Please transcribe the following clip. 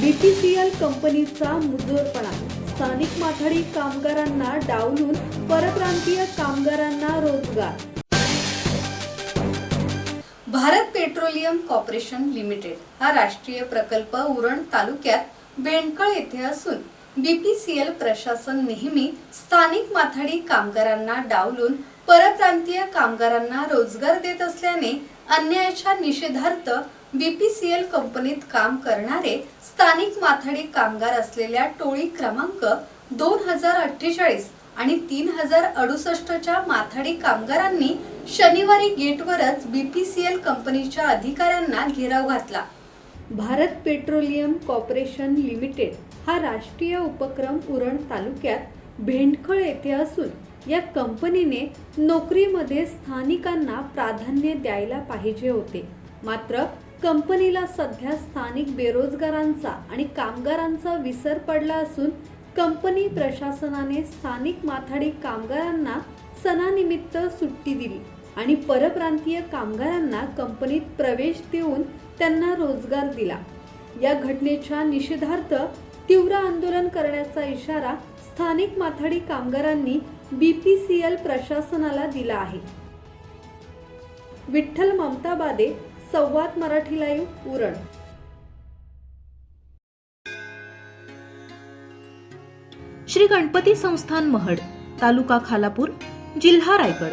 BPCL कंपनीचा मुजोरपणा. स्थानिक माथाडी कामगारांना डावलून परप्रांतीय कामगारांना रोजगार. भारत पेट्रोलियम कॉर्पोरेशन लिमिटेड हा राष्ट्रीय प्रकल्प उरण तालुक्यात बेंडकळ येथे असून बीपीसीएल प्रशासन नेहमी स्थानिक माथाडी कामगारांना डावलून परप्रांतीय कामगारांना रोजगार देत असल्याने अन्यायाच्या निषेधार्थ बीपीसीएल कंपनीत काम करणारे स्थानिक माथाडी कामगार असलेल्या टोळी क्रमांक दोन हजार अठ्ठेचाळीस आणि तीन हजार अडुसष्टच्या माथाडी कामगारांनी शनिवारी गेटवरच बीपीसीएल कंपनीच्या अधिकाऱ्यांना घेराव घातला. भारत पेट्रोलियम कॉर्पोरेशन लिमिटेड हा राष्ट्रीय उपक्रम उरण तालुक्यात भेंडखळ येथे असून या कंपनीने नोकरीमध्ये स्थानिकांना प्राधान्य द्यायला पाहिजे होते. मात्र कंपनीला सध्या स्थानिक बेरोजगारांचा आणि कामगारांचा विसर पडला असून कंपनी प्रशासनाने स्थानिक माथाडी कामगारांना सणानिमित्त सुट्टी दिली. आणि परप्रांतीय कामगारांना कंपनीत प्रवेश देऊन त्यांना रोजगार दिला. या घटनेच्या निषेधार्थ तीव्र आंदोलन करण्याचा इशारा स्थानिक माथाडी कामगारांनी बीपीसीएल प्रशासनाला दिला आहे. विठ्ठल ममताबादे संवाद मराठी लाईव्ह उरण. श्री गणपती संस्थान महड तालुका खालापूर जिल्हा रायगड.